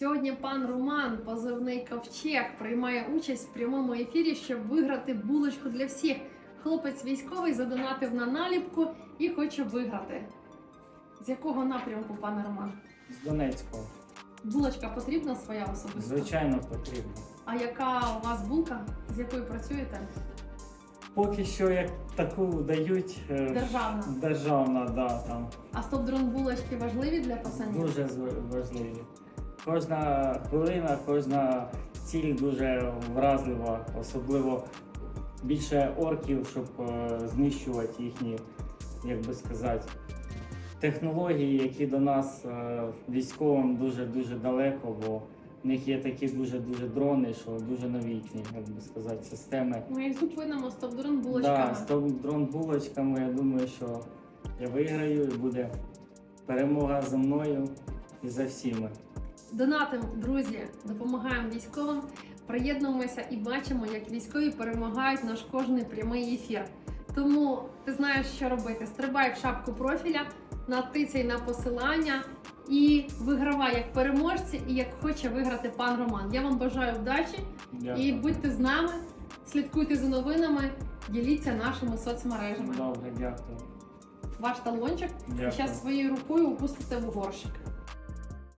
Сьогодні пан Роман, позивний ковчег, приймає участь в прямому ефірі, щоб виграти булочку для всіх. Хлопець військовий задонатив на наліпку і хоче виграти. З якого напрямку, пане Роман? З Донецького. Булочка потрібна своя особиста? Звичайно, потрібно. А яка у вас булка, з якою працюєте? Поки що як таку дають е, Державна. державна, да, там А стоп-дрон булочки важливі для пацанів? дуже зв- важливі. Кожна хвилина, кожна ціль дуже вразлива, особливо більше орків, щоб е, знищувати їхні, як би сказати, технології, які до нас е, військовим дуже дуже далеко, бо в них є такі дуже дуже дрони, що дуже новітні, як би сказати, системи. Ми їх зупинимо стоп-дрон булочками. Да, з тим дрон булочками, я думаю, що я виграю і буде перемога за мною і за всіми. Донатимо, друзі, допомагаємо військовим, приєднуємося і бачимо, як військові перемагають наш кожний прямий ефір. Тому ти знаєш, що робити. Стрибай в шапку профіля, натицяй на посилання і вигравай як переможці, і як хоче виграти пан Роман. Я вам бажаю вдачі Дякую. і будьте з нами, слідкуйте за новинами, діліться нашими соцмережами. Добре, дякую. Ваш талончик Дякую. зараз своєю рукою упустите в горщик.